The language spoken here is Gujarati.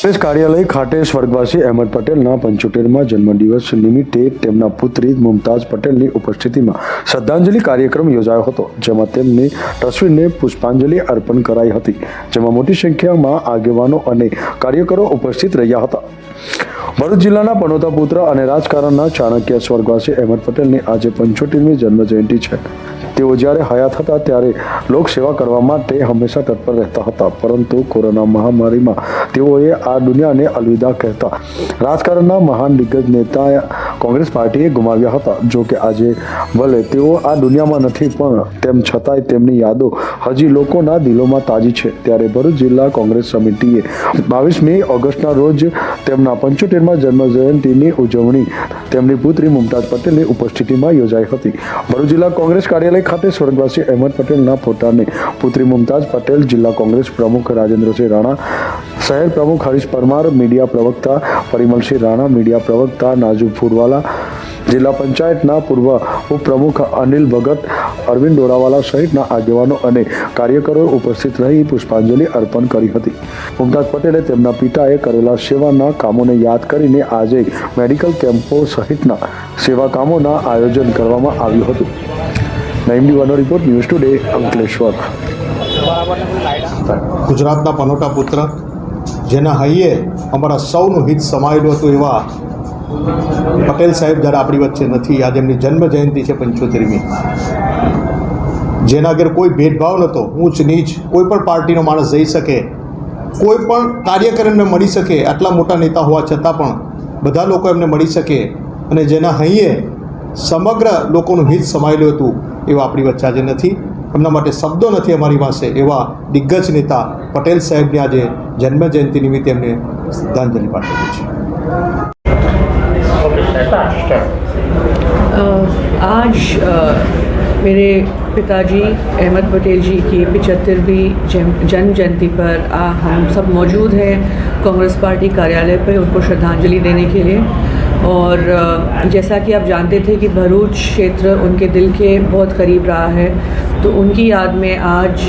કોંગ્રેસ કાર્યાલય ખાતે સ્વર્ગવાસી અહેમદ પટેલના પંચોતેરમાં જન્મદિવસ નિમિત્તે તેમના પુત્રી મુમતાજ પટેલની ઉપસ્થિતિમાં શ્રદ્ધાંજલિ કાર્યક્રમ યોજાયો હતો, જેમાં તેમની તસવીરને પુષ્પાંજલિ અર્પણ કરાઈ હતી, જેમાં મોટી સંખ્યામાં આગેવાનો અને કાર્યકરો ઉપસ્થિત રહ્યા હતા. ભરૂચ જિલ્લાના પનોતા પુત્ર અને રાજકારણના ચાણક્ય સ્વર્ગવાસી અહેમદ પટેલની આજે પંચોતેરમી જન્મ જયંતિ છે. તેઓ જ્યારે હયાત હતા ત્યારે લોકસેવા કરવા માટે હંમેશા તત્પર રહેતા હતા, પરંતુ કોરોના મહામારીમાં તેઓએ આ દુનિયાને અલવિદા કહેતા. રાજકારણના મહાન દિગ્ગજ નેતા કોંગ્રેસ પાર્ટીએ ગુમાવ્યા હતા. જો કે આજે ભલે તેઓ આ દુનિયામાં નથી, પણ તેમ છતાંય તેમની યાદો હજી લોકોના દિલોમાં તાજી છે. ત્યારે ભરૂચ જિલ્લા કોંગ્રેસ સમિતિએ બાવીસમી ઓગસ્ટના રોજ તેમના પંચોતેરમાં જન્મ જયંતિની ઉજવણી. તેમની પુત્રી મુમતાઝ પટેલની ઉપસ્થિતિમાં યોજાઈ હતી. ભરૂચ જિલ્લા કોંગ્રેસ કાર્યાલય ખાતે સ્વર્ગવાસી અહેમદ પટેલના ફોટાને પુત્રી મુમતાઝ પટેલ, જિલ્લા કોંગ્રેસ પ્રમુખ રાજેન્દ્રસિંહ રાણા, શહેર પ્રમુખ હરીશ પરમાર, મીડિયા પ્રવક્તા પરિમલસિંહ રાણા, મીડિયા પ્રવક્તા નાજુ ફૂડવાલા જિલ્લા પંચાયતના પૂર્વ ઉપપ્રમુખ અનિલ ભગત, અરવિંદ ડોરાવાલા સહિતના આગેવાનો અને કાર્યકરોએ ઉપસ્થિત રહી પુષ્પાંજલિ અર્પણ કરી હતી. મુમતાજ પટેલે તેમના પિતાએ કરેલા સેવાના કામોને યાદ કરીને આજે મેડિકલ કેમ્પો સહિતના સેવા કામોના આયોજન કરવામાં આવ્યું હતું. નઈમ દીવાનો રિપોર્ટ ન્યૂઝ ટુડે, અંકલેશ્વર. ગુજરાતના પનોટા પુત્ર, જેના હૈયે અમારા સૌનું હિત સમાયેલું હતું એવા પટેલ સાહેબ જ્યારે આપણી વચ્ચે નથી, આજે એમની જન્મ જયંતિ છે પંચોતેરમી. જેના આગળ કોઈ ભેદભાવ નહોતો ઊંચ નીચ, કોઈ પણ પાર્ટીનો માણસ જઈ શકે, કોઈ પણ કાર્યકર એમને મળી શકે, આટલા મોટા નેતા હોવા છતાં પણ બધા લોકો એમને મળી શકે અને જેના હૈયે સમગ્ર લોકોનું હિત સમાયેલું હતું, એવા આપણી વચ્ચે આજે નથી. એમના માટે શબ્દો નથી અમારી પાસે, એવા દિગ્ગજ નેતા પટેલ સાહેબની આજે જન્મ જયંતિ નિમિત્તે એમને શ્રદ્ધાંજલિ પાઠવી છે. आज मेरे पिताजी अहमद पटेल जी की पिचहत्तरवीं जन्म जयंती पर आ, हम सब मौजूद हैं कांग्रेस पार्टी कार्यालय पर उनको श्रद्धांजलि देने के लिए। और जैसा कि आप जानते थे कि भरूच क्षेत्र उनके दिल के बहुत करीब रहा है तो उनकी याद में आज